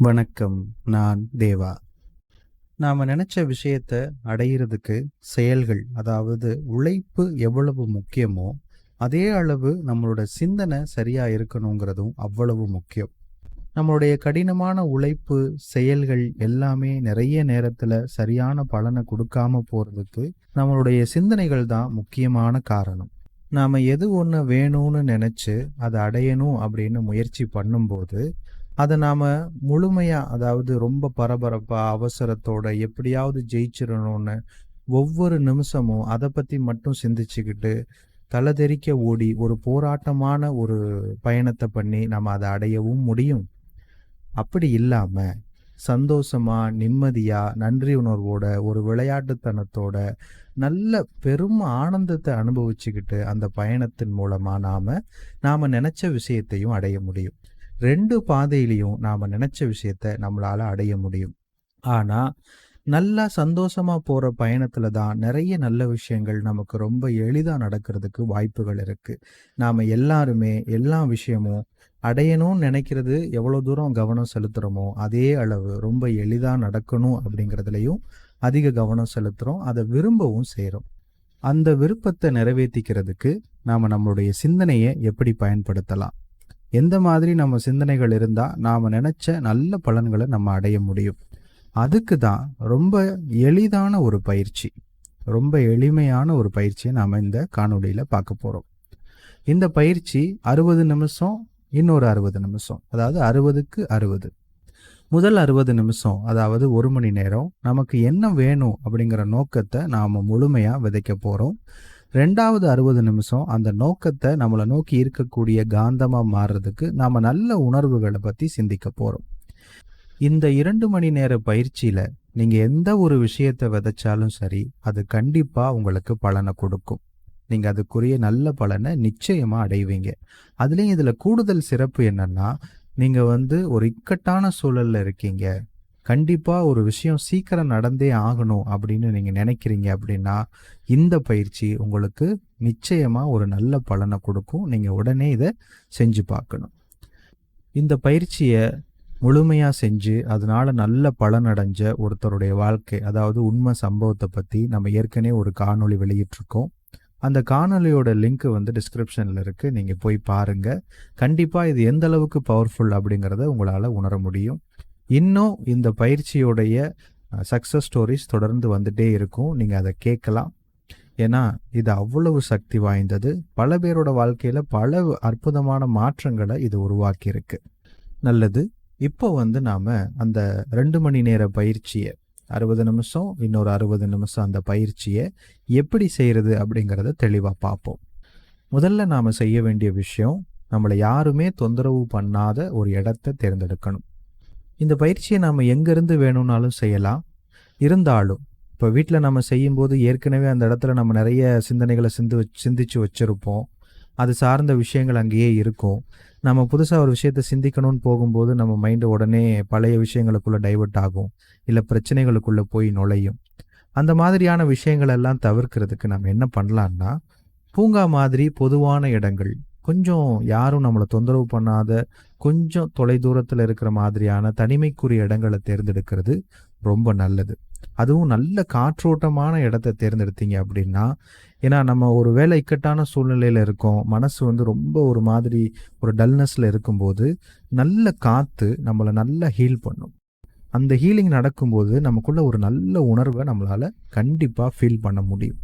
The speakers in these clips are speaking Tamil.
வணக்கம் நான் தேவா. நாம் நினச்ச விஷயத்த அடையிறதுக்கு செயல்கள் அதாவது உழைப்பு எவ்வளவு முக்கியமோ அதே அளவு நம்மளோட சிந்தனை சரியாக இருக்கணுங்கிறதும் அவ்வளவு முக்கியம். நம்மளுடைய கடினமான உழைப்பு செயல்கள் எல்லாமே நிறைய நேரத்தில் சரியான பலனை கொடுக்காம போகிறதுக்கு நம்மளுடைய சிந்தனைகள் தான் முக்கியமான காரணம். நாம் எது ஒன்று வேணும்னு நினச்சி அதை அடையணும் அப்படின்னு முயற்சி பண்ணும்போது அதை நாம் முழுமையாக அதாவது ரொம்ப பரபரப்பாக அவசரத்தோட எப்படியாவது ஜெயிச்சிடணும்னு ஒவ்வொரு நிமிஷமும் அதை பற்றி மட்டும் சிந்திச்சுக்கிட்டு தலதெறிக்க ஓடி ஒரு போராட்டமான ஒரு பயணத்தை பண்ணி நம்ம அதை அடையவும் முடியும். அப்படி இல்லாமல் சந்தோஷமா நிம்மதியா நன்றி உணர்வோட ஒரு விளையாட்டுத்தனத்தோட நல்ல பெரும் ஆனந்தத்தை அனுபவிச்சுக்கிட்டு அந்த பயணத்தின் மூலமா நாம நாம நினைச்ச விஷயத்தையும் அடைய முடியும். ரெண்டு பாதையிலையும் நாம் நினைச்ச விஷயத்த நம்மளால் அடைய முடியும். ஆனால் நல்லா சந்தோஷமாக போகிற பயணத்தில் தான் நிறைய நல்ல விஷயங்கள் நமக்கு ரொம்ப எளிதாக நடக்கிறதுக்கு வாய்ப்புகள் இருக்குது நாம் எல்லாருமே எல்லா விஷயமும் அடையணும்னு நினைக்கிறது எவ்வளோ தூரம் கவனம் செலுத்துகிறோமோ அதே அளவு ரொம்ப எளிதாக நடக்கணும் அப்படிங்கிறதுலையும் அதிக கவனம் செலுத்துகிறோம் அதை விரும்பவும் செய்கிறோம் அந்த விருப்பத்தை நிறைவேற்றிக்கிறதுக்கு நாம் நம்மளுடைய சிந்தனையை எப்படி பயன்படுத்தலாம்? எந்த மாதிரி நம்ம சிந்தனைகள் இருந்தால் நாம் நினச்ச நல்ல பலன்களை நம்ம அடைய முடியும். அதுக்கு தான் ரொம்ப எளிதான ஒரு பயிற்சி ரொம்ப எளிமையான ஒரு பயிற்சியை நாம் இந்த காணொளியில் பார்க்க போகிறோம் இந்த பயிற்சி அறுபது நிமிஷம் இன்னொரு அறுபது நிமிஷம் அதாவது அறுபதுக்கு அறுபது. முதல் அறுபது நிமிஷம் அதாவது ஒரு மணி நேரம் நமக்கு என்ன வேணும் அப்படிங்கிற நோக்கத்தை நாம் முழுமையாக விதைக்க போகிறோம் ரெண்டாவது அறுபது நிமிஷம் அந்த நோக்கத்தை நம்மளை நோக்கி இருக்கக்கூடிய காந்தமாக மாறுறதுக்கு நாம் நல்ல உணர்வுகளை பற்றி சிந்திக்க போகிறோம் இந்த இரண்டு மணி நேர பயிற்சியில் நீங்கள் எந்த ஒரு விஷயத்தை விதைச்சாலும் சரி அது கண்டிப்பாக உங்களுக்கு பலனை கொடுக்கும். நீங்கள் அதுக்குரிய நல்ல பலனை நிச்சயமாக அடைவீங்க. அதுலேயும் இதில் கூடுதல் சிறப்பு என்னென்னா நீங்கள் வந்து ஒரு இக்கட்டான சூழலில் இருக்கீங்க. கண்டிப்பாக ஒரு விஷயம் சீக்கிரம் நடந்தே ஆகணும் அப்படின்னு நீங்கள் நினைக்கிறீங்க அப்படின்னா இந்த பயிற்சி உங்களுக்கு நிச்சயமாக ஒரு நல்ல பலனை கொடுக்கும். நீங்கள் உடனே இதை செஞ்சு பார்க்கணும். இந்த பயிற்சியை முழுமையாக செஞ்சு அதனால் நல்ல பலனடைஞ்ச ஒருத்தருடைய வாழ்க்கை அதாவது உண்மை சம்பவத்தை பற்றி நம்ம ஏற்கனவே ஒரு காணொளி வெளியிட்டிருக்கோம். அந்த காணொலியோட லிங்க் வந்து டிஸ்கிரிப்ஷனில் இருக்குது நீங்கள் போய் பாருங்கள் கண்டிப்பாக இது எந்த அளவுக்கு பவர்ஃபுல் அப்படிங்கிறத உங்களால் உணர முடியும். இன்னும் இந்த பயிற்சியோடைய சக்ஸஸ் ஸ்டோரிஸ் தொடர்ந்து வந்துட்டே இருக்கும். நீங்கள் அதை கேட்கலாம். ஏன்னா இது அவ்வளவு சக்தி வாய்ந்தது. பல பேரோட வாழ்க்கையில் பல அற்புதமான மாற்றங்களை இது உருவாக்கியிருக்கு. நல்லது. இப்போ வந்து நாம் அந்த ரெண்டு மணி நேர பயிற்சியை அறுபது நிமிஷம் இன்னொரு அறுபது நிமிஷம் அந்த பயிற்சியை எப்படி செய்கிறது அப்படிங்கிறத தெளிவாக பார்ப்போம். முதல்ல நாம் செய்ய வேண்டிய விஷயம் நம்மளை யாருமே தொந்தரவு பண்ணாத ஒரு இடத்த தேர்ந்தெடுக்கணும். இந்த பயிற்சியை நாம் எங்கேருந்து வேணும்னாலும் செய்யலாம். இருந்தாலும் இப்போ வீட்டில் நம்ம செய்யும்போது ஏற்கனவே அந்த இடத்துல நம்ம நிறைய சிந்தனைகளை சிந்து சிந்திச்சு வச்சுருப்போம். அது சார்ந்த விஷயங்கள் அங்கேயே இருக்கும். நம்ம புதுசாக ஒரு விஷயத்தை சிந்திக்கணும்னு போகும்போது நம்ம மைண்டு உடனே பழைய விஷயங்களுக்குள்ளே டைவெர்ட் ஆகும். இல்லை பிரச்சனைகளுக்குள்ளே போய் நுழையும். அந்த மாதிரியான விஷயங்கள் எல்லாம் தவிர்க்கிறதுக்கு நம்ம என்ன பண்ணலான்னா பூங்கா மாதிரி பொதுவான இடங்கள் கொஞ்சம் யாரும் நம்மளை தொந்தரவு பண்ணாத கொஞ்சம் தொலை தூரத்தில் இருக்கிற மாதிரியான தனிமைக்குரிய இடங்களை தேர்ந்தெடுக்கிறது ரொம்ப நல்லது. அதுவும் நல்ல காற்றோட்டமான இடத்த தேர்ந்தெடுத்தீங்க அப்படின்னா ஏன்னா நம்ம ஒரு வேலை இக்கட்டான சூழ்நிலையில் இருக்கோம். மனசு வந்து ரொம்ப ஒரு மாதிரி ஒரு டல்னஸில் இருக்கும்போது நல்ல காற்று நம்மளை நல்லா ஹீல் பண்ணும். அந்த ஹீலிங் நடக்கும்போது நமக்குள்ள ஒரு நல்ல உணர்வை நம்மளால் கண்டிப்பாக ஃபீல் பண்ண முடியும்.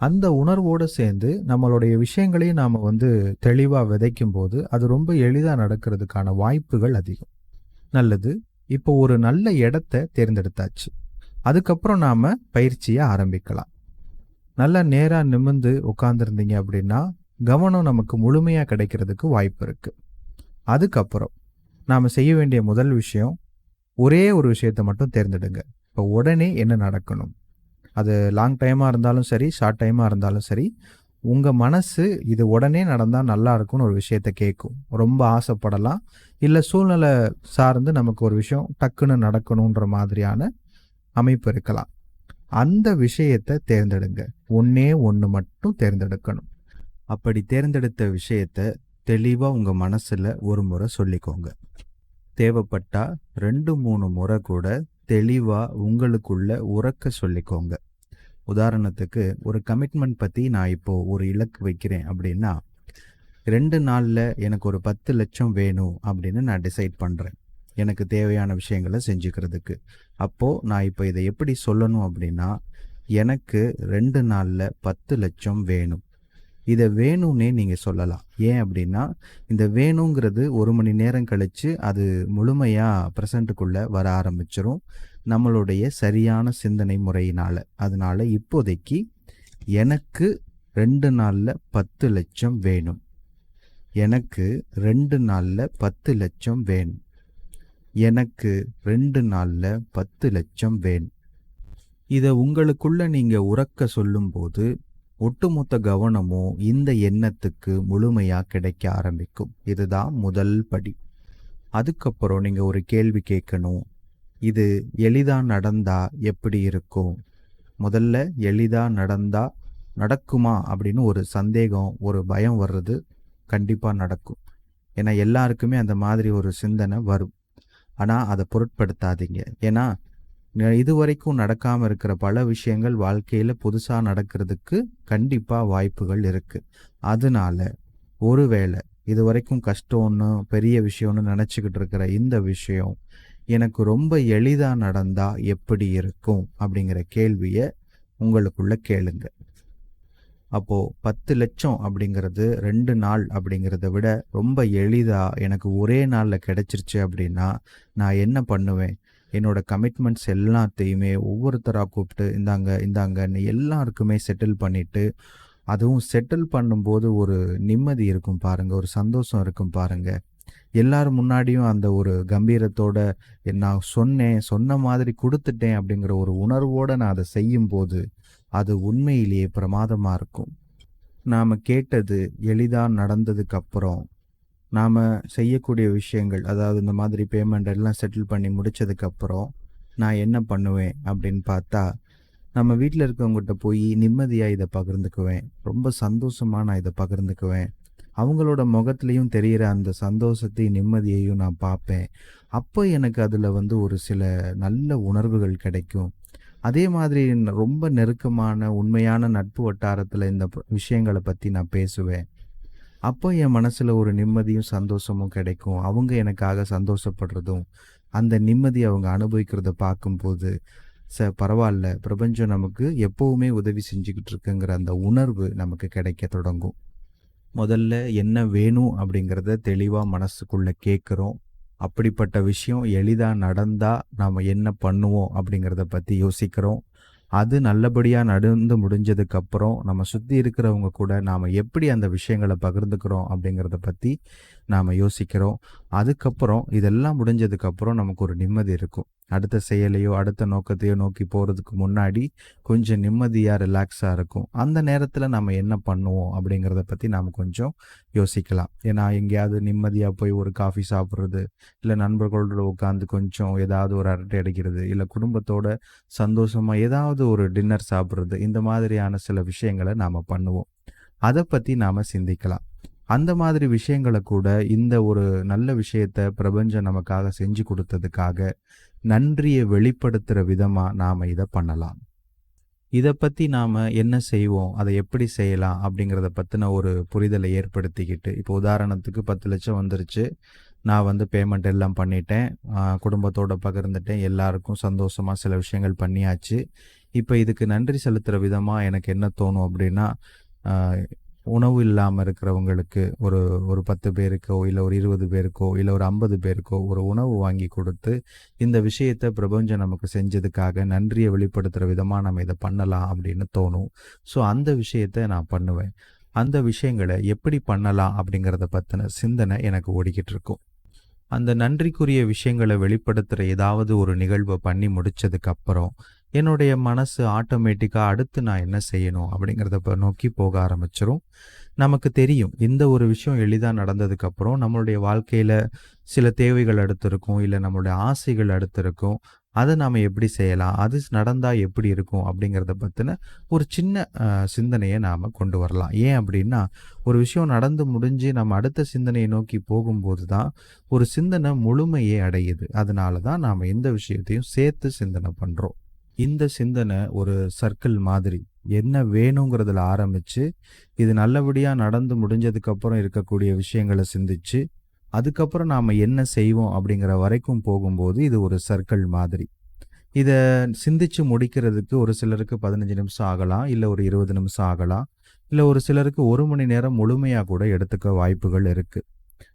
அந்த உணர்வோடு சேர்ந்து நம்மளுடைய விஷயங்களையும் நாம் வந்து தெளிவாக விதைக்கும் போது அது ரொம்ப எளிதாக நடக்கிறதுக்கான வாய்ப்புகள் அதிகம். நல்லது. இப்போ ஒரு நல்ல இடத்த தேர்ந்தெடுத்தாச்சு. அதுக்கப்புறம் நாம் பயிற்சியை ஆரம்பிக்கலாம். நல்லா நேராக நிமிந்து உட்காந்துருந்தீங்க அப்படின்னா கவனம் நமக்கு முழுமையாக கிடைக்கிறதுக்கு வாய்ப்பு இருக்குது அதுக்கப்புறம் நாம் செய்ய வேண்டிய முதல் விஷயம் ஒரே ஒரு விஷயத்தை மட்டும் தேர்ந்தெடுங்க. இப்போ உடனே என்ன நடக்கணும்? அது லாங் டைமாக இருந்தாலும் சரி ஷார்ட் டைமாக இருந்தாலும் சரி உங்கள் மனசு இது உடனே நடந்தால் நல்லா இருக்கும்னு ஒரு விஷயத்த கேட்கும் ரொம்ப ஆசைப்படலாம். இல்லை சூழ்நிலை சார்ந்து நமக்கு ஒரு விஷயம் டக்குன்னு நடக்கணுன்ற மாதிரியான அமைப்பு இருக்கலாம். அந்த விஷயத்தை தேர்ந்தெடுங்க. ஒன்றே ஒன்று மட்டும் தேர்ந்தெடுக்கணும். அப்படி தேர்ந்தெடுத்த விஷயத்த தெளிவாக உங்கள் மனசில் ஒரு முறை சொல்லிக்கோங்க. தேவைப்பட்டால் ரெண்டு மூணு முறை கூட தெளிவாக உங்களுக்குள்ள உறக்க சொல்லிக்கோங்க. உதாரணத்துக்கு ஒரு கமிட்மெண்ட் பற்றி நான் இப்போது ஒரு இலக்கு வைக்கிறேன் அப்படின்னா ரெண்டு நாளில் எனக்கு ஒரு பத்து லட்சம் வேணும் அப்படின்னு நான் டிசைட் பண்ணுறேன் எனக்கு தேவையான விஷயங்களை செஞ்சுக்கிறதுக்கு. அப்போது நான் இப்போ இதை எப்படி சொல்லணும் அப்படின்னா எனக்கு ரெண்டு நாளில் பத்து லட்சம் வேணும். இதை வேணும்னே நீங்கள் சொல்லலாம். ஏன் அப்படின்னா இந்த வேணுங்கிறது ஒரு மணி நேரம் கழித்து அது முழுமையாக ப்ரெசண்ட்டுக்குள்ளே வர ஆரம்பிச்சிரும். நம்மளுடைய சரியான சிந்தனை முறையினால். அதனால் இப்போதைக்கு எனக்கு ரெண்டு நாளில் பத்து லட்சம் வேணும். எனக்கு ரெண்டு நாளில் பத்து லட்சம் வேணும். எனக்கு ரெண்டு நாளில் பத்து லட்சம் வேணும். இதை உங்களுக்குள்ள நீங்கள் உறக்க சொல்லும்போது ஒட்டுமொத்த கவனமும் இந்த எண்ணத்துக்கு முழுமையாக கிடைக்க ஆரம்பிக்கும். இதுதான் முதல் படி. அதுக்கப்புறம் நீங்கள் ஒரு கேள்வி கேட்கணும். இது எளிதாக நடந்தா எப்படி இருக்கும்? முதல்ல எளிதாக நடந்தா நடக்குமா அப்படின்னு ஒரு சந்தேகம் ஒரு பயம் வர்றது கண்டிப்பாக நடக்கும். ஏன்னா எல்லாருக்குமே அந்த மாதிரி ஒரு சிந்தனை வரும். ஆனால் அதை பொருட்படுத்தாதீங்க. ஏன்னா இதுவரைக்கும் நடக்காமல் இருக்கிற பல விஷயங்கள் வாழ்க்கையில் புதுசாக நடக்கிறதுக்கு கண்டிப்பாக வாய்ப்புகள் இருக்குது அதனால ஒருவேளை இது வரைக்கும் கஷ்டம்னு பெரிய விஷயம்னு நினச்சிக்கிட்டு இருக்கிற இந்த விஷயம் எனக்கு ரொம்ப எளிதாக நடந்தால் எப்படி இருக்கும் அப்படிங்கிற கேள்வியை உங்களுக்குள்ள கேளுங்க. அப்போது பத்து லட்சம் அப்படிங்கிறது ரெண்டு நாள் அப்படிங்கிறத விட ரொம்ப எளிதாக எனக்கு ஒரே நாளில் கிடைச்சிருச்சு அப்படின்னா நான் என்ன பண்ணுவேன்? என்னோட கமிட்மெண்ட்ஸ் எல்லாத்தையுமே ஒவ்வொருத்தராக கூப்பிட்டு இந்தாங்க இந்தாங்கன்னு எல்லாருக்குமே செட்டில் பண்ணிட்டு அதுவும் செட்டில் பண்ணும்போது ஒரு நிம்மதி இருக்கும் பாருங்க ஒரு சந்தோஷம் இருக்கும் பாருங்க. எல்லாரும் முன்னாடியும் அந்த ஒரு கம்பீரத்தோட நான் சொன்னேன் சொன்ன மாதிரி கொடுத்துட்டேன் அப்படிங்கிற ஒரு உணர்வோட நான் அதை செய்யும்போது அது உண்மையிலேயே பிரமாதமா இருக்கும். நாம கேட்டது எளிதாக நடந்ததுக்கு அப்புறம் நாம் செய்யக்கூடிய விஷயங்கள் அதாவது இந்த மாதிரி பேமெண்ட் எல்லாம் செட்டில் பண்ணி முடிச்சதுக்கப்புறம் நான் என்ன பண்ணுவேன் அப்படின்னு பார்த்தா நம்ம வீட்டில் இருக்கவங்ககிட்ட போய் நிம்மதியாக இதை பகிர்ந்துக்குவேன். ரொம்ப சந்தோஷமாக நான் இதை பகிர்ந்துக்குவேன். அவங்களோட முகத்துலேயும் தெரிகிற அந்த சந்தோஷத்தையும் நிம்மதியையும் நான் பார்ப்பேன். அப்போ எனக்கு அதில் வந்து ஒரு சில நல்ல உணர்வுகள் கிடைக்கும். அதே மாதிரி ரொம்ப நெருக்கமான உண்மையான நட்பு வட்டாரத்தில் இந்த விஷயங்களை பற்றி நான் பேசுவேன். அப்போ என் மனசில் ஒரு நிம்மதியும் சந்தோஷமும் கிடைக்கும். அவங்க எனக்காக சந்தோஷப்படுறதும் அந்த நிம்மதி அவங்க அனுபவிக்கிறத பார்க்கும்போது ச பரவாயில்ல. பிரபஞ்சம் நமக்கு எப்போவுமே உதவி செஞ்சுக்கிட்டு இருக்குங்கிற அந்த உணர்வு நமக்கு கிடைக்க தொடங்கும். முதல்ல என்ன வேணும் அப்படிங்கிறத தெளிவாக மனசுக்குள்ளே கேட்குறோம். அப்படிப்பட்ட விஷயம் எளிதாக நடந்தால் நாம் என்ன பண்ணுவோம் அப்படிங்கிறத பற்றி யோசிக்கிறோம். அது நல்லபடியாக நடந்து முடிஞ்சதுக்கு அப்புறம் நம்ம சுற்றி இருக்கிறவங்க கூட நாம் எப்படி அந்த விஷயங்களை பகிர்ந்துக்கிறோம் அப்படிங்கிறத பற்றி நாம் யோசிக்கிறோம். அதுக்கப்புறம் இதெல்லாம் முடிஞ்சதுக்கப்புறம் நமக்கு ஒரு நிம்மதி இருக்கும். அடுத்த செயலையோ அடுத்த நோக்கத்தையோ நோக்கி போகிறதுக்கு முன்னாடி கொஞ்சம் நிம்மதியாக ரிலாக்ஸாக இருக்கும். அந்த நேரத்தில் நம்ம என்ன பண்ணுவோம் அப்படிங்கிறத பற்றி நாம் கொஞ்சம் யோசிக்கலாம். ஏன்னா எங்கேயாவது நிம்மதியாக போய் ஒரு காஃபி சாப்பிட்றது இல்லை நண்பர்களோட உட்காந்து கொஞ்சம் ஏதாவது ஒரு அரட்டை அடிக்கிறது இல்லை குடும்பத்தோட சந்தோஷமாக ஏதாவது ஒரு டின்னர் சாப்பிட்றது இந்த மாதிரியான சில விஷயங்களை நாம் பண்ணுவோம். அதை பற்றி நாம் சிந்திக்கலாம். அந்த மாதிரி விஷயங்களை கூட இந்த ஒரு நல்ல விஷயத்த பிரபஞ்சம் நமக்காக செஞ்சு கொடுத்ததுக்காக நன்றியை வெளிப்படுத்துகிற விதமாக நாம் இதை பண்ணலாம். இதை பற்றி நாம் என்ன செய்வோம் அதை எப்படி செய்யலாம் அப்படிங்கிறத பற்றின ஒரு புரிதலை ஏற்படுத்திக்கிட்டு இப்போ உதாரணத்துக்கு பத்து லட்சம் வந்துருச்சு. நான் வந்து பேமெண்ட் எல்லாம் பண்ணிட்டேன். குடும்பத்தோடு பகிர்ந்துட்டேன். எல்லாருக்கும் சந்தோஷமாக சில விஷயங்கள் பண்ணியாச்சு. இப்போ இதுக்கு நன்றி செலுத்துகிற விதமாக எனக்கு என்ன தோணும் அப்படின்னா உணவு இல்லாமல் இருக்கிறவங்களுக்கு ஒரு ஒரு பத்து பேருக்கோ இல்லை ஒரு இருபது பேருக்கோ இல்லை ஒரு ஐம்பது பேருக்கோ ஒரு உணவு வாங்கி கொடுத்து இந்த விஷயத்தை பிரபஞ்சம் நமக்கு செஞ்சதுக்காக நன்றியை வெளிப்படுத்துகிற விதமாக நம்ம இதை பண்ணலாம் அப்படின்னு தோணும். ஸோ அந்த விஷயத்தை நான் பண்ணுவேன். அந்த விஷயங்களை எப்படி பண்ணலாம் அப்படிங்கிறத பற்றின சிந்தனை எனக்கு ஓடிக்கிட்டு இருக்கும். அந்த நன்றிக்குரிய விஷயங்களை வெளிப்படுத்துகிற ஏதாவது ஒரு நிகழ்வை பண்ணி முடித்ததுக்கப்புறம் என்னுடைய மனசு ஆட்டோமேட்டிக்காக அடுத்து நான் என்ன செய்யணும் அப்படிங்கிறத ப- நோக்கி போக ஆரம்பிச்சிரும். நமக்கு தெரியும் இந்த ஒரு விஷயம் எளிதாக நடந்ததுக்கப்புறம் நம்மளுடைய வாழ்க்கையில் சில தேவைகள் அடுத்திருக்கும் இல்லை நம்மளுடைய ஆசைகள் அடுத்திருக்கும். அதை நாம் எப்படி செய்யலாம் அது நடந்தால் எப்படி இருக்கும் அப்படிங்கிறத பற்றின ஒரு சின்ன சிந்தனையை நாம் கொண்டு வரலாம். ஏன் அப்படின்னா ஒரு விஷயம் நடந்து முடிஞ்சு நம்ம அடுத்த சிந்தனையை நோக்கி போகும்போது தான் ஒரு சிந்தனை முழுமையே அடையுது. அதனால தான் நாம் எந்த விஷயத்தையும் சேர்த்து சிந்தனை பண்ணுறோம் இந்த சிந்தனை ஒரு சர்க்கிள் மாதிரி. என்ன வேணுங்கிறதுல ஆரம்பித்து இது நல்லபடியாக நடந்து முடிஞ்சதுக்கப்புறம் இருக்கக்கூடிய விஷயங்களை சிந்திச்சு அதுக்கப்புறம் நாம் என்ன செய்வோம் அப்படிங்கிற வரைக்கும் போகும்போது இது ஒரு சர்க்கிள் மாதிரி. இதை சிந்திச்சு முடிக்கிறதுக்கு ஒரு சிலருக்கு பதினஞ்சு நிமிஷம் ஆகலாம் இல்லை ஒரு இருபது நிமிஷம் ஆகலாம் இல்லை ஒரு சிலருக்கு ஒரு மணி நேரம் முழுமையாக கூட எடுத்துக்க வாய்ப்புகள் இருக்குது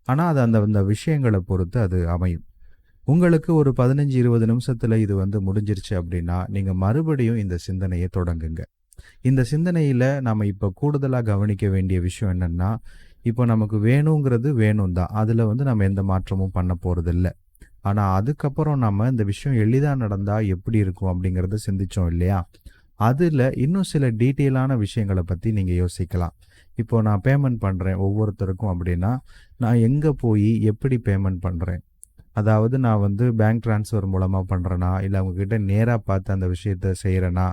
ஆனால் அது அந்த அந்த விஷயங்களை பொறுத்து அது அமையும். உங்களுக்கு ஒரு பதினஞ்சு இருபது நிமிஷத்தில் இது வந்து முடிஞ்சிருச்சு அப்படின்னா நீங்கள் மறுபடியும் இந்த சிந்தனையை தொடங்குங்க. இந்த சிந்தனையில் நாம் இப்போ கூடுதலாக கவனிக்க வேண்டிய விஷயம் என்னென்னா இப்போ நமக்கு வேணுங்கிறது வேணும் தான். அதில் வந்து நம்ம எந்த மாற்றமும் பண்ண போகிறதில்ல ஆனால் அதுக்கப்புறம் நம்ம இந்த விஷயம் எளிதாக நடந்தால் எப்படி இருக்கும் அப்படிங்கிறத சிந்தித்தோம் இல்லையா? அதில் இன்னும் சில டீட்டெயிலான விஷயங்களை பற்றி நீங்கள் யோசிக்கலாம். இப்போ நான் பேமெண்ட் பண்ணுறேன் ஒவ்வொருத்தருக்கும் அப்படின்னா நான் எங்கே போய் எப்படி பேமெண்ட் பண்ணுறேன் அதாவது நான் வந்து பேங்க் ட்ரான்ஸ்ஃபர் மூலமாக பண்ணுறேனா இல்லை அவங்கக்கிட்ட நேராக பார்த்து அந்த விஷயத்த செய்கிறேனா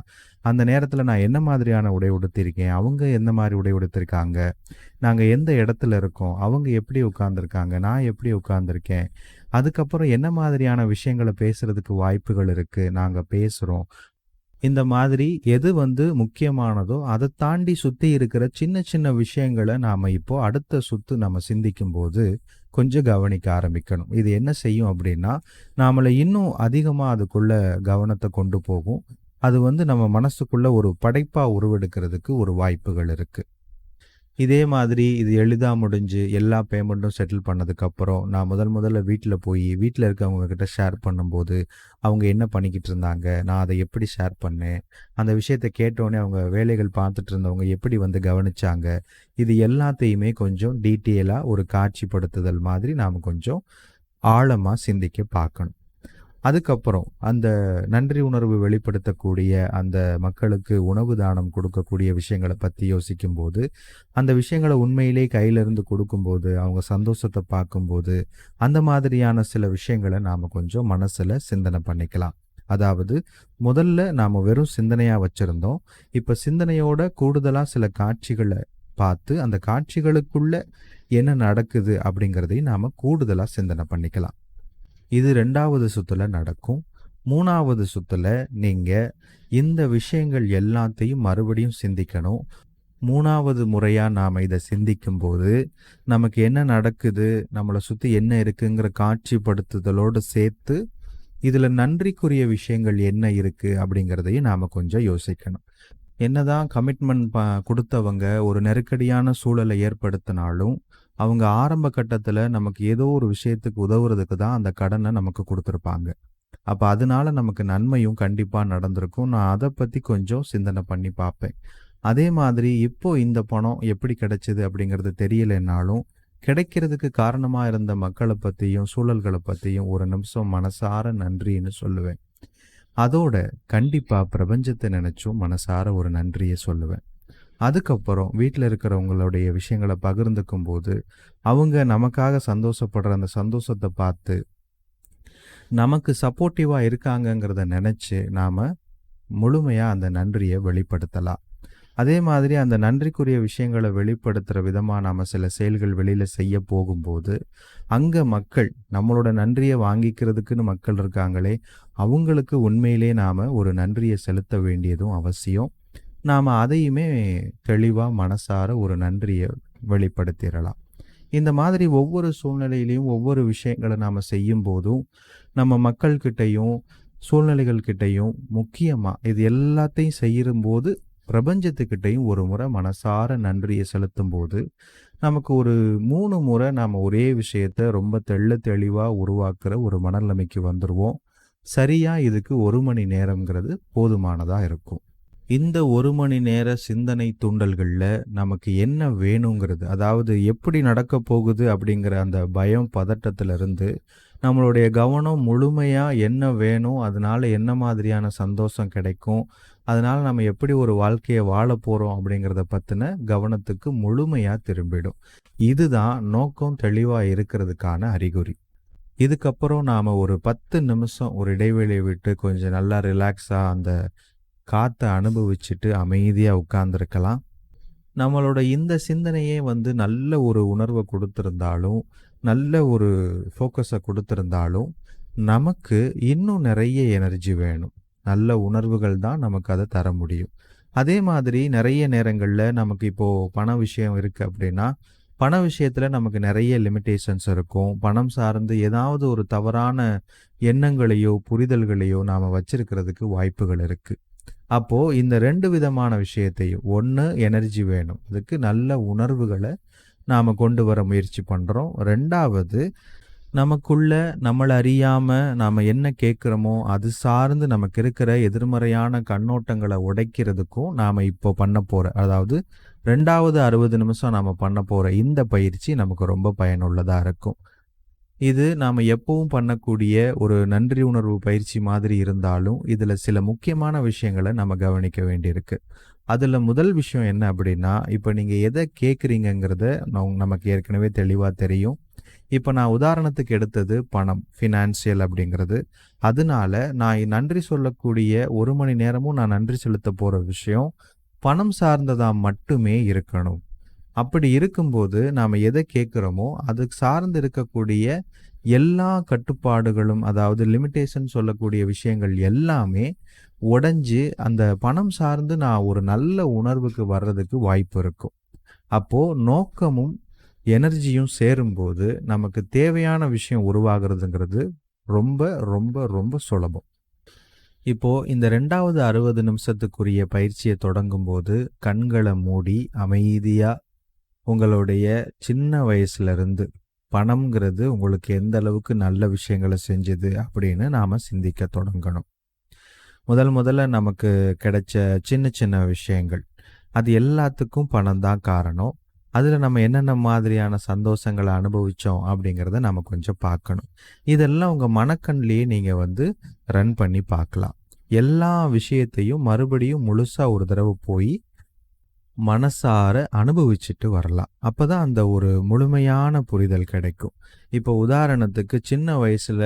அந்த நேரத்தில் நான் என்ன மாதிரியான உடை உடுத்திருக்கேன்? அவங்க எந்த மாதிரி உடை உடுத்திருக்காங்க? நாங்கள் எந்த இடத்துல இருக்கோம்? அவங்க எப்படி உட்காந்துருக்காங்க நான் எப்படி உட்காந்துருக்கேன் அதுக்கப்புறம் என்ன மாதிரியான விஷயங்களை பேசுகிறதுக்கு வாய்ப்புகள் இருக்குது நாங்கள் பேசுகிறோம் இந்த மாதிரி எது வந்து முக்கியமானதோ அதை தாண்டி சுற்றி இருக்கிற சின்ன சின்ன விஷயங்களை நாம் இப்போ அடுத்த சுற்று நம்ம சிந்திக்கும் போது கொஞ்சம் கவனிக்க ஆரம்பிக்கணும். இது என்ன செய்யும் அப்படின்னா நாமளை இன்னும் அதிகமாக அதுக்குள்ள கவனத்தை கொண்டு போகும். அது வந்து நம்ம மனசுக்குள்ள ஒரு படைப்பாக உருவெடுக்கிறதுக்கு ஒரு வாய்ப்புகள் இருக்குது இதே மாதிரி இது எளிதாக முடிஞ்சு எல்லா பேமெண்ட்டும் செட்டில் பண்ணதுக்கப்புறம் நான் முதல் முதல்ல வீட்டில் போய் வீட்டில் இருக்கவங்க கிட்ட ஷேர் பண்ணும்போது அவங்க என்ன பண்ணிக்கிட்டு இருந்தாங்க நான் அதை எப்படி ஷேர் பண்ணேன் அந்த விஷயத்தை கேட்டோடனே அவங்க வேலைகள் பார்த்துட்டு இருந்தவங்க எப்படி வந்து கவனிச்சாங்க இது எல்லாத்தையுமே கொஞ்சம் டீட்டெயிலாக ஒரு காட்சிப்படுத்துதல் மாதிரி நாம் கொஞ்சம் ஆழமாக சிந்திக்க பார்க்கணும். அதுக்கப்புறம் அந்த நன்றி உணர்வு வெளிப்படுத்தக்கூடிய அந்த மக்களுக்கு உணவு தானம் கொடுக்கக்கூடிய விஷயங்களை பற்றி யோசிக்கும்போது அந்த விஷயங்களை உண்மையிலே கையிலிருந்து கொடுக்கும்போது அவங்க சந்தோஷத்தை பார்க்கும்போது அந்த மாதிரியான சில விஷயங்களை நாம் கொஞ்சம் மனசில் சிந்தனை பண்ணிக்கலாம். அதாவது முதல்ல நாம் வெறும் சிந்தனையாக வச்சுருந்தோம். இப்போ சிந்தனையோட கூடுதலாக சில காட்சிகளை பார்த்து அந்த காட்சிகளுக்குள்ள என்ன நடக்குது அப்படிங்கிறதையும் நாம் கூடுதலாக சிந்தனை பண்ணிக்கலாம். இது ரெண்டாவது சுற்றுல நடக்கும். மூணாவது சுற்றுல நீங்கள் இந்த விஷயங்கள் எல்லாத்தையும் மறுபடியும் சிந்திக்கணும். மூணாவது முறையாக நாம் இதை சிந்திக்கும் போது நமக்கு என்ன நடக்குது நம்மளை சுற்றி என்ன இருக்குங்கிற காட்சிப்படுத்துதலோடு சேர்த்து இதில் நன்றிக்குரிய விஷயங்கள் என்ன இருக்குது அப்படிங்கிறதையும் நாம் கொஞ்சம் யோசிக்கணும். என்னதான் கமிட்மெண்ட் ப கொடுத்தவங்க ஒரு நெருக்கடியான சூழலை ஏற்படுத்தினாலும் அவங்க ஆரம்ப கட்டத்தில் நமக்கு ஏதோ ஒரு விஷயத்துக்கு உதவுறதுக்கு தான் அந்த கடனை நமக்கு கொடுத்துருப்பாங்க. அப்போ அதனால நமக்கு நன்மையும் கண்டிப்பாக நடந்திருக்கும். நான் அதை பற்றி கொஞ்சம் சிந்தனை பண்ணி பார்ப்பேன் அதே மாதிரி இப்போ இந்த பணம் எப்படி கிடைச்சிது அப்படிங்கிறது தெரியலைன்னாலும் கிடைக்கிறதுக்கு காரணமாக இருந்த மக்களை பற்றியும் சூழல்களை பற்றியும் ஒரு நிமிஷம் மனசார நன்றின்னு சொல்லுவேன். அதோட கண்டிப்பாக பிரபஞ்சத்தை நினச்சும் மனசார ஒரு நன்றியை சொல்லுவேன். அதுக்கப்புறம் வீட்டில் இருக்கிறவங்களுடைய விஷயங்களை பகிர்ந்துக்கும் போது அவங்க நமக்காக சந்தோஷப்படுற அந்த சந்தோஷத்தை பார்த்து நமக்கு சப்போர்ட்டிவாக இருக்காங்கங்கிறத நினச்சி நாம் முழுமையாக அந்த நன்றியை வெளிப்படுத்தலாம். அதே மாதிரி அந்த நன்றிக்குரிய விஷயங்களை வெளிப்படுத்துகிற விதமாக நாம் சில செயல்கள் வெளியில் செய்ய போகும்போது அங்கே மக்கள் நம்மளோட நன்றியை வாங்கிக்கிறதுக்குன்னு மக்கள் இருக்காங்களே அவங்களுக்கு உண்மையிலே நாம் ஒரு நன்றியை செலுத்த வேண்டியதும் அவசியம். நாம் அதையுமே தெளிவாக மனசார ஒரு நன்றியை வெளிப்படுத்திடலாம். இந்த மாதிரி ஒவ்வொரு சூழ்நிலையிலையும் ஒவ்வொரு விஷயங்களை நாம் செய்யும் போதும் நம்ம மக்கள்கிட்டையும் சூழ்நிலைகள்கிட்டையும் முக்கியமாக இது எல்லாத்தையும் செய்யும்போது பிரபஞ்சத்துக்கிட்டையும் ஒரு முறை மனசார நன்றியை செலுத்தும் போது நமக்கு ஒரு மூணு முறை நாம் ஒரே விஷயத்த ரொம்ப தெள்ள தெளிவாக உருவாக்குற ஒரு மனநிலைமைக்கு வந்துடுவோம் சரியாக இதுக்கு ஒரு மணி நேரங்கிறது போதுமானதாக இருக்கும். இந்த ஒரு மணி நேர சிந்தனை தூண்டல்களில் நமக்கு என்ன வேணுங்கிறது அதாவது எப்படி நடக்க போகுது அப்படிங்கிற அந்த பயம் பதட்டத்திலிருந்து நம்மளுடைய கவனம் முழுமையாக என்ன வேணும் அதனால என்ன மாதிரியான சந்தோஷம் கிடைக்கும் அதனால் நம்ம எப்படி ஒரு வாழ்க்கையை வாழ போகிறோம் அப்படிங்கிறத பற்றின கவனத்துக்கு முழுமையாக திரும்பிடும். இதுதான் நோக்கம் தெளிவாக இருக்கிறதுக்கான அறிகுறி. இதுக்கப்புறம் நாம் ஒரு பத்து நிமிஷம் ஒரு இடைவெளியை விட்டு கொஞ்சம் நல்லா ரிலாக்ஸாக அந்த காற்றை அனுபவிச்சுட்டு அமைதியாக உட்கார்ந்துருக்கலாம். நம்மளோட இந்த சிந்தனையே வந்து நல்ல ஒரு உணர்வை கொடுத்துருந்தாலும் நல்ல ஒரு ஃபோக்கஸை கொடுத்துருந்தாலும் நமக்கு இன்னும் நிறைய எனர்ஜி வேணும். நல்ல உணர்வுகள் தான் நமக்கு அதை தர முடியும். அதே மாதிரி நிறைய நேரங்களில் நமக்கு இப்போது பண விஷயம் இருக்குது அப்படின்னா பண விஷயத்தில் நமக்கு நிறைய லிமிட்டேஷன்ஸ் இருக்கும். பணம் சார்ந்து ஏதாவது ஒரு தவறான எண்ணங்களையோ புரிதல்களையோ நாம் வச்சிருக்கிறதுக்கு வாய்ப்புகள் இருக்குது அப்போது இந்த ரெண்டு விதமான விஷயத்தையும் ஒன்று எனர்ஜி வேணும். அதுக்கு நல்ல உணர்வுகளை நாம் கொண்டு வர முயற்சி பண்ணுறோம் ரெண்டாவது நமக்குள்ள நம்மளை அறியாமல் நாம் என்ன கேட்குறோமோ அது சார்ந்து நமக்கு இருக்கிற எதிர்மறையான கண்ணோட்டங்களை உடைக்கிறதுக்கும் நாம் இப்போ பண்ண போகிற அதாவது ரெண்டாவது அறுபது நிமிஷம் நாம் பண்ண போகிற இந்த பயிற்சி நமக்கு ரொம்ப பயனுள்ளதாக இருக்கும். இது நாம் எப்பவும் பண்ணக்கூடிய ஒரு நன்றி உணர்வு பயிற்சி மாதிரி இருந்தாலும் இதில் சில முக்கியமான விஷயங்களை நம்ம கவனிக்க வேண்டியிருக்கு. அதில் முதல் விஷயம் என்ன அப்படின்னா இப்போ நீங்கள் எதை கேட்குறீங்கங்கிறத நமக்கு ஏற்கனவே தெளிவாக தெரியும். இப்போ நான் உதாரணத்துக்கு எடுத்தது பணம் ஃபினான்சியல் அப்படிங்கிறது. அதனால நான் நன்றி சொல்லக்கூடிய ஒரு மணி நேரமும் நான் நன்றி செலுத்த போகிற விஷயம் பணம் சார்ந்ததாக மட்டுமே இருக்கணும். அப்படி இருக்கும்போது நாம் எதை கேட்குறோமோ அதுக்கு சார்ந்து இருக்கக்கூடிய எல்லா கட்டுப்பாடுகளும் அதாவது லிமிட்டேஷன் சொல்லக்கூடிய விஷயங்கள் எல்லாமே உடைஞ்சு அந்த பணம் சார்ந்து நான் ஒரு நல்ல உணர்வுக்கு வர்றதுக்கு வாய்ப்பு இருக்கும். அப்போது நோக்கமும் எனர்ஜியும் சேரும்போது நமக்கு தேவையான விஷயம் உருவாகிறதுங்கிறது ரொம்ப ரொம்ப ரொம்ப சுலபம். இப்போ இந்த ரெண்டாவது அறுபது நிமிஷத்துக்குரிய பயிற்சியை தொடங்கும் போது கண்களை மூடி அமைதியாக உங்களுடைய சின்ன வயசுலேருந்து பணம்ங்கிறது உங்களுக்கு எந்த அளவுக்கு நல்ல விஷயங்களை செஞ்சது அப்படின்னு நாம் சிந்திக்க தொடங்கணும். முதல் முதல்ல நமக்கு கிடைச்ச சின்ன சின்ன விஷயங்கள். அது எல்லாத்துக்கும் பணம் தான் காரணம். அதில் நம்ம என்னென்ன மாதிரியான சந்தோஷங்களை அனுபவித்தோம் அப்படிங்கிறத நம்ம கொஞ்சம் பார்க்கணும். இதெல்லாம் உங்கள் மனக்கண்லேயே நீங்கள் வந்து ரன் பண்ணி பார்க்கலாம். எல்லா விஷயத்தையும் மறுபடியும் முழுசாக ஒரு தடவை போய் மனசார அனுபவிச்சுட்டு வரலாம். அப்போ தான் அந்த ஒரு முழுமையான புரிதல் கிடைக்கும். இப்போ உதாரணத்துக்கு சின்ன வயசில்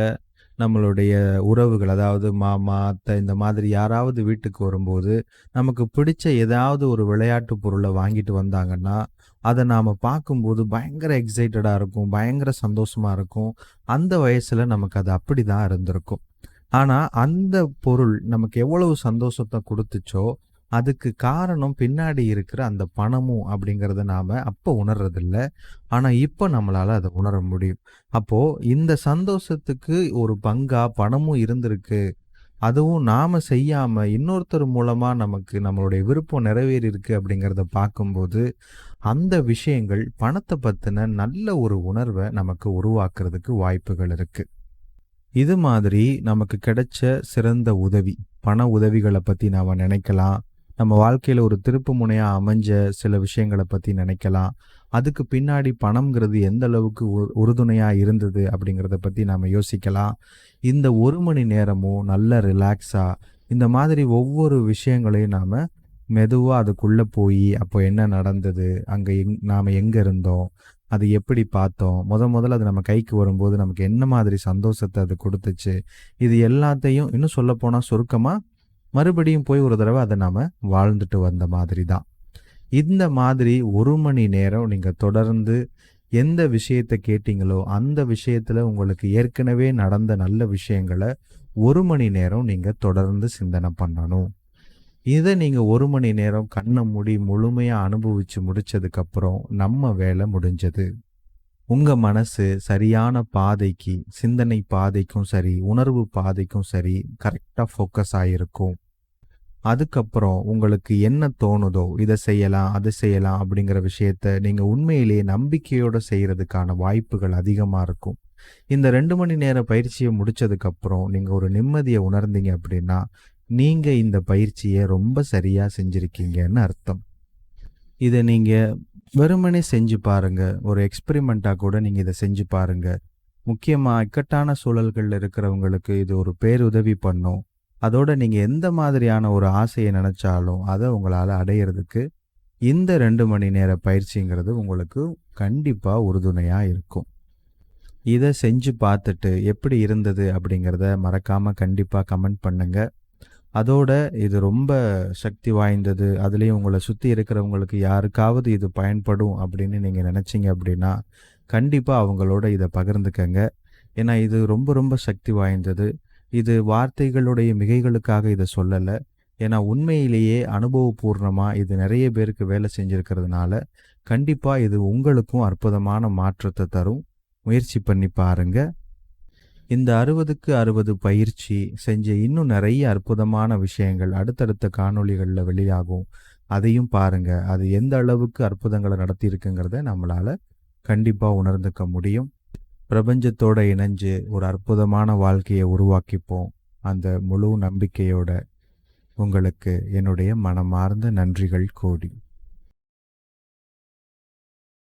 நம்மளுடைய உறவுகள் அதாவது மாமா அத்தை இந்த மாதிரி யாராவது வீட்டுக்கு வரும்போது நமக்கு பிடிச்ச ஏதாவது ஒரு விளையாட்டு பொருளை வாங்கிட்டு வந்தாங்கன்னா அதை நாம் பார்க்கும்போது பயங்கர எக்ஸைட்டடாக இருக்கும் பயங்கர சந்தோஷமாக இருக்கும். அந்த வயசில் நமக்கு அது அப்படி தான் இருந்திருக்கும். ஆனால் அந்த பொருள் நமக்கு எவ்வளவு சந்தோஷத்தை கொடுத்துச்சோ அதுக்கு காரணம் பின்னாடி இருக்கிற அந்த பணமும் அப்படிங்கிறத நாம் அப்போ உணர்றதில்ல. ஆனால் இப்போ நம்மளால் அதை உணர முடியும். அப்போது இந்த சந்தோஷத்துக்கு ஒரு பங்காக பணமும் இருந்திருக்கு. அதுவும் நாம் செய்யாமல் இன்னொருத்தர் மூலமாக நமக்கு நம்மளுடைய விருப்பம் நிறைவேறியிருக்கு அப்படிங்கிறத பார்க்கும்போது அந்த விஷயங்கள் பணத்தை பற்றின நல்ல ஒரு உணர்வை நமக்கு உருவாக்குறதுக்கு வாய்ப்புகள் இருக்குது இது மாதிரி நமக்கு கிடைச்ச சிறந்த உதவி பண உதவிகளை பற்றி நாம் நினைக்கலாம். நம்ம வாழ்க்கையில் ஒரு திருப்பு முனையாக அமைஞ்ச சில விஷயங்களை பற்றி நினைக்கலாம். அதுக்கு பின்னாடி பணம்ங்கிறது எந்த அளவுக்கு உறுதுணையாக இருந்தது அப்படிங்கிறத பற்றி நாம் யோசிக்கலாம். இந்த ஒரு மணி நேரமும் நல்ல ரிலாக்ஸாக இந்த மாதிரி ஒவ்வொரு விஷயங்களையும் நாம் மெதுவாக அதுக்குள்ளே போய் அப்போ என்ன நடந்தது அங்கே எங் நாம் எங்கே இருந்தோம் அது எப்படி பார்த்தோம் முத முதல்ல அது நம்ம கைக்கு வரும்போது நமக்கு என்ன மாதிரி சந்தோஷத்தை அது கொடுத்துச்சு இது எல்லாத்தையும் இன்னும் சொல்லப்போனால் சுருக்கமாக மறுபடியும் போய் ஒரு தடவை அதை நாம் வாழ்ந்துட்டு வந்த மாதிரி தான் இந்த மாதிரி ஒரு மணி நேரம் நீங்கள் தொடர்ந்து எந்த விஷயத்தை கேட்டீங்களோ அந்த விஷயத்தில் உங்களுக்கு ஏற்கனவே நடந்த நல்ல விஷயங்களை ஒரு மணி நேரம் நீங்கள் தொடர்ந்து சிந்தனை பண்ணணும். இதை நீங்கள் ஒரு மணி நேரம் கண்ணை மூடி முழுமையாக அனுபவித்து முடிச்சதுக்கப்புறம் நம்ம வேலை முடிஞ்சது. உங்கள் மனசு சரியான பாதைக்கு சிந்தனை பாதைக்கும் சரி உணர்வு பாதைக்கும் சரி கரெக்டாக ஃபோக்கஸ் ஆகிருக்கும் அதுக்கப்புறம் உங்களுக்கு என்ன தோணுதோ இதை செய்யலாம் அதை செய்யலாம் அப்படிங்கிற விஷயத்த நீங்கள் உண்மையிலேயே நம்பிக்கையோடு செய்கிறதுக்கான வாய்ப்புகள் அதிகமாக இருக்கும். இந்த ரெண்டு மணி நேர பயிற்சியை முடிச்சதுக்கப்புறம் நீங்கள் ஒரு நிம்மதியை உணர்ந்தீங்க அப்படின்னா நீங்கள் இந்த பயிற்சியை ரொம்ப சரியாக செஞ்சுருக்கீங்கன்னு அர்த்தம். இதை நீங்கள் வெறுமனே செஞ்சு பாருங்கள் ஒரு எக்ஸ்பெரிமெண்ட்டாக கூட நீங்கள் இதை செஞ்சு பாருங்கள் முக்கியமாக இக்கட்டான சூழல்களில் இருக்கிறவங்களுக்கு இது ஒரு பேருதவி பண்ணும். அதோட நீங்கள் எந்த மாதிரியான ஒரு ஆசையை நினச்சாலும் அதை உங்களால் அடையிறதுக்கு இந்த ரெண்டு மணி நேர பயிற்சிங்கிறது உங்களுக்கு கண்டிப்பாக உறுதுணையாக இருக்கும். இதை செஞ்சு பார்த்துட்டு எப்படி இருந்தது அப்படிங்கிறத மறக்காமல் கண்டிப்பாக கமெண்ட் பண்ணுங்கள் அதோட இது ரொம்ப சக்தி வாய்ந்தது. அதுலேயும் உங்களை சுற்றி இருக்கிறவங்களுக்கு யாருக்காவது இது பயன்படும் அப்படின்னு நீங்கள் நினச்சிங்க அப்படின்னா கண்டிப்பாக அவங்களோட இதை பகிர்ந்துக்கங்க. ஏன்னா இது ரொம்ப ரொம்ப சக்தி வாய்ந்தது. இது வார்த்தைகளுடைய மிகைகளுக்காக இதை சொல்லலை. ஏன்னா உண்மையிலேயே அனுபவபூர்ணமாக இது நிறைய பேருக்கு வேலை செஞ்சுருக்கிறதுனால கண்டிப்பாக இது உங்களுக்கும் அற்புதமான மாற்றத்தை தரும். முயற்சி பண்ணி பாருங்க. இந்த அறுபதுக்கு அறுபது பயிற்சி செஞ்ச இன்னும் நிறைய அற்புதமான விஷயங்கள் அடுத்தடுத்த காணொளிகளில் வெளியாகும். அதையும் பாருங்க. அது எந்த அளவுக்கு அற்புதங்களை நடத்தியிருக்குங்கிறத நம்மளால கண்டிப்பாக உணர்ந்துக்க முடியும். பிரபஞ்சத்தோட இணைஞ்சு ஒரு அற்புதமான வாழ்க்கையை உருவாக்கிப்போம். அந்த முழு நம்பிக்கையோட உங்களுக்கு என்னுடைய மனமார்ந்த நன்றிகள் கோடி.